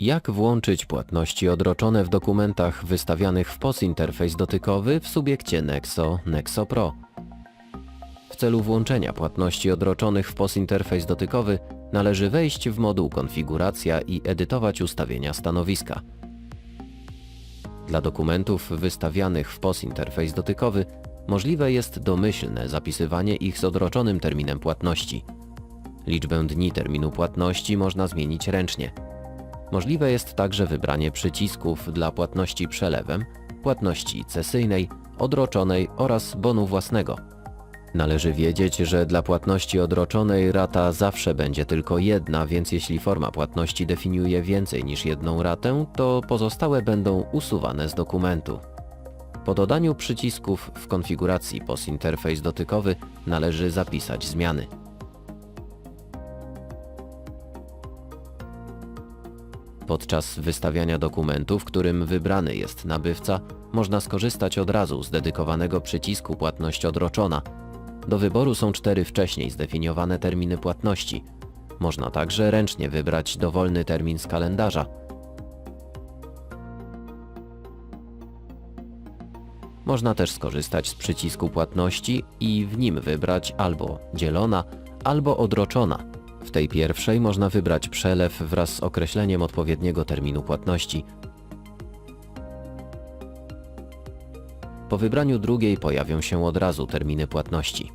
Jak włączyć płatności odroczone w dokumentach wystawianych w POS interfejs dotykowy w subiekcie Nexo Nexo Pro? W celu włączenia płatności odroczonych w POS interfejs dotykowy należy wejść w moduł Konfiguracja i edytować ustawienia stanowiska. Dla dokumentów wystawianych w POS interfejs dotykowy możliwe jest domyślne zapisywanie ich z odroczonym terminem płatności. Liczbę dni terminu płatności można zmienić ręcznie. Możliwe jest także wybranie przycisków dla płatności przelewem, płatności cesyjnej, odroczonej oraz bonu własnego. Należy wiedzieć, że dla płatności odroczonej rata zawsze będzie tylko jedna, więc jeśli forma płatności definiuje więcej niż jedną ratę, to pozostałe będą usuwane z dokumentu. Po dodaniu przycisków w konfiguracji POS interfejs dotykowy należy zapisać zmiany. Podczas wystawiania dokumentu, w którym wybrany jest nabywca, można skorzystać od razu z dedykowanego przycisku Płatność odroczona. Do wyboru są cztery wcześniej zdefiniowane terminy płatności. Można także ręcznie wybrać dowolny termin z kalendarza. Można też skorzystać z przycisku płatności i w nim wybrać albo dzielona, albo odroczona. W tej pierwszej można wybrać przelew wraz z określeniem odpowiedniego terminu płatności. Po wybraniu drugiej pojawią się od razu terminy płatności.